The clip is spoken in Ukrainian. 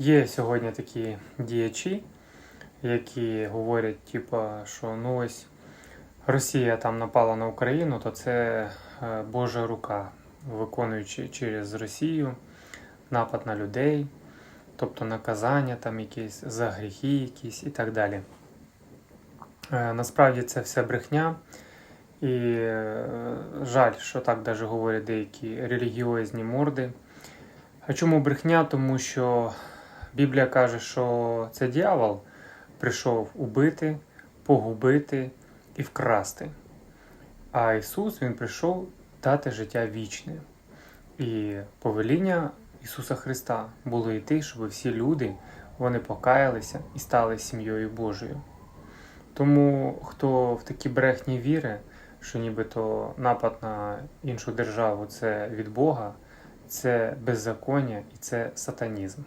Є сьогодні такі діячі, які говорять, типа, що ну ось Росія там напала на Україну, то це е, Божа рука, виконуючи через Росію напад на людей, тобто наказання там якісь за гріхи якісь і так далі. Е, Насправді це все брехня. І е, жаль, що так даже говорять деякі релігіозні морди. А чому брехня? Тому що Біблія каже, що це дьявол прийшов убити, погубити і вкрасти. А Ісус Він прийшов дати життя вічне. І повеління Ісуса Христа було йти, щоб всі люди вони покаялися і стали сім'єю Божою. Тому хто в такі брехні вірить, що нібито напад на іншу державу це від Бога, це беззаконня і це сатанізм.